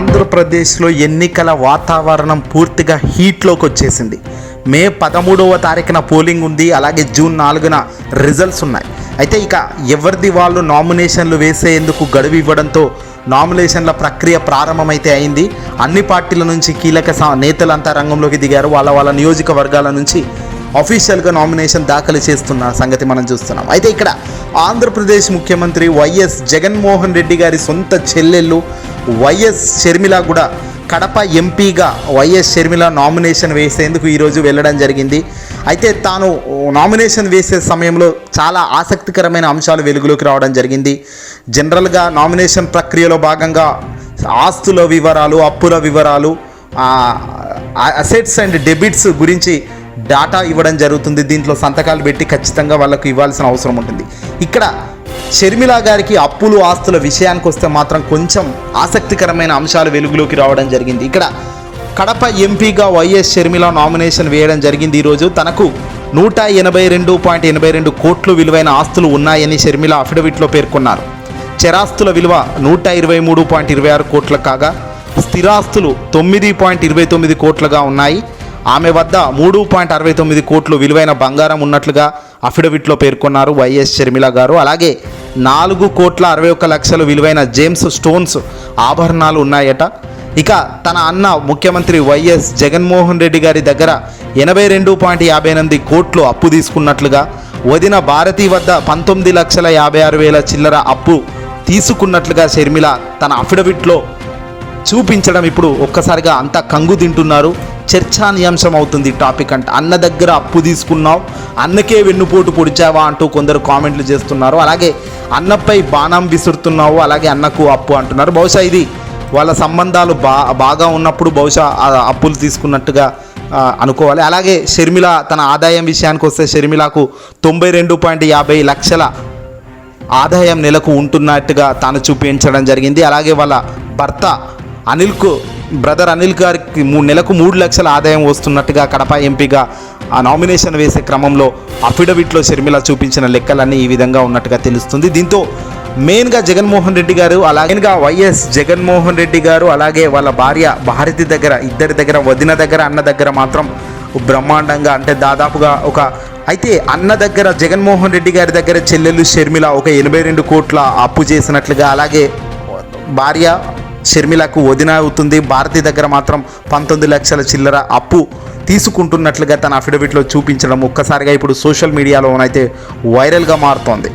ఆంధ్రప్రదేశ్లో ఎన్నికల వాతావరణం పూర్తిగా హీట్లోకి వచ్చేసింది. మే పదమూడవ తారీఖున పోలింగ్ ఉంది అలాగే జూన్ నాలుగున రిజల్ట్స్ ఉన్నాయి. అయితే ఇక ఎవరిది వాళ్ళు నామినేషన్లు వేసేందుకు గడువు ఇవ్వడంతో నామినేషన్ల ప్రక్రియ ప్రారంభమైతే అయింది. అన్ని పార్టీల నుంచి కీలక సా- నేతలంతా రంగంలోకి దిగారు. వాళ్ళ వాళ్ళ నియోజకవర్గాల నుంచి అఫీషియల్గా నామినేషన్ దాఖలు చేస్తున్న సంగతి మనం చూస్తున్నాం. అయితే ఇక్కడ ఆంధ్రప్రదేశ్ ముఖ్యమంత్రి వైఎస్ జగన్మోహన్ రెడ్డి గారి సొంత చెల్లెళ్ళు వైఎస్ షర్మిల కూడా కడప ఎంపీగా వైఎస్ షర్మిల నామినేషన్ వేసేందుకు ఈరోజు వెళ్ళడం జరిగింది. అయితే తాను నామినేషన్ వేసే సమయంలో చాలా ఆసక్తికరమైన అంశాలు వెలుగులోకి రావడం జరిగింది. జనరల్గా నామినేషన్ ప్రక్రియలో భాగంగా ఆస్తుల వివరాలు అప్పుల వివరాలు అసెట్స్ అండ్ డెబిట్స్ గురించి డాటా ఇవ్వడం జరుగుతుంది. దీంట్లో సంతకాలు పెట్టి ఖచ్చితంగా వాళ్ళకు ఇవ్వాల్సిన అవసరం ఉంటుంది. ఇక్కడ షర్మిల గారికి అప్పులు ఆస్తుల విషయానికి వస్తే మాత్రం కొంచెం ఆసక్తికరమైన అంశాలు వెలుగులోకి రావడం జరిగింది. ఇక్కడ కడప ఎంపీగా వైఎస్ షర్మిల నామినేషన్ వేయడం జరిగింది ఈరోజు. తనకు నూట ఎనభై రెండు పాయింట్ ఎనభై రెండు కోట్లు విలువైన ఆస్తులు ఉన్నాయని షర్మిల అఫిడవిట్లో పేర్కొన్నారు. చరాస్తుల విలువ నూట ఇరవై మూడు పాయింట్ ఇరవై ఆరు కోట్ల కాగా స్థిరాస్తులు తొమ్మిది పాయింట్ ఇరవై తొమ్మిది కోట్లుగా ఉన్నాయి. ఆమె వద్ద మూడు పాయింట్ అరవై తొమ్మిది కోట్లు విలువైన బంగారం ఉన్నట్లుగా అఫిడవిట్లో పేర్కొన్నారు వైఎస్ షర్మిల గారు. అలాగే నాలుగు కోట్ల అరవై ఒక్క లక్షలు విలువైన జేమ్స్ స్టోన్స్ ఆభరణాలు ఉన్నాయట. ఇక తన అన్న ముఖ్యమంత్రి వైఎస్ జగన్మోహన్ రెడ్డి గారి దగ్గర ఎనభై రెండు పాయింట్ యాభై ఎనిమిది కోట్లు అప్పు తీసుకున్నట్లుగా వదిన భారతి వద్ద పంతొమ్మిది లక్షల యాభై ఆరు వేల చిల్లర అప్పు తీసుకున్నట్లుగా షర్మిల తన అఫిడవిట్లో చూపించడం ఇప్పుడు ఒక్కసారిగా అంతా కంగు తింటున్నారు చర్చానీయాంశం అవుతుంది టాపిక్ అంటే. అన్న దగ్గర అప్పు తీసుకున్నావు అన్నకే వెన్నుపోటు పొడిచావా అంటూ కొందరు కామెంట్లు చేస్తున్నారు. అలాగే అన్నపై బాణం విసురుతున్నావు అలాగే అన్నకు అప్పు అంటున్నారు. బహుశా ఇది వాళ్ళ సంబంధాలు బా బాగా ఉన్నప్పుడు బహుశా అప్పులు తీసుకున్నట్టుగా అనుకోవాలి. అలాగే షర్మిల తన ఆదాయం విషయానికి వస్తే షర్మిలకు తొంభై రెండు పాయింట్ యాభై లక్షల ఆదాయం నెలకు ఉంటున్నట్టుగా తాను చూపించడం జరిగింది. అలాగే వాళ్ళ భర్త అనిల్కు బ్రదర్ అనిల్ గారికి మూడు నెలకు మూడు లక్షల ఆదాయం వస్తున్నట్టుగా కడప ఎంపీగా ఆ నామినేషన్ వేసే క్రమంలో అఫిడవిట్లో షర్మిల చూపించిన లెక్కలన్నీ ఈ విధంగా ఉన్నట్టుగా తెలుస్తుంది. దీంతో మెయిన్గా జగన్మోహన్ రెడ్డి గారు అలాగేగా వైఎస్ జగన్మోహన్ రెడ్డి గారు అలాగే వాళ్ళ భార్య భారతి దగ్గర ఇద్దరి దగ్గర వదిన దగ్గర అన్న దగ్గర మాత్రం బ్రహ్మాండంగా అంటే దాదాపుగా ఒక అయితే అన్న దగ్గర జగన్మోహన్ రెడ్డి గారి దగ్గర చెల్లెలు షర్మిల ఒక ఎనభై రెండు కోట్ల అప్పు చేసినట్లుగా అలాగే భార్య షర్మిలకు వదిన అవుతుంది. భారతి దగ్గర మాత్రం పంతొమ్మిది లక్షల చిల్లర అప్పు తీసుకుంటున్నట్లుగా తన అఫిడవిట్లో చూపించడం ఒక్కసారిగా ఇప్పుడు సోషల్ మీడియాలోనైతే వైరల్గా మారుతోంది.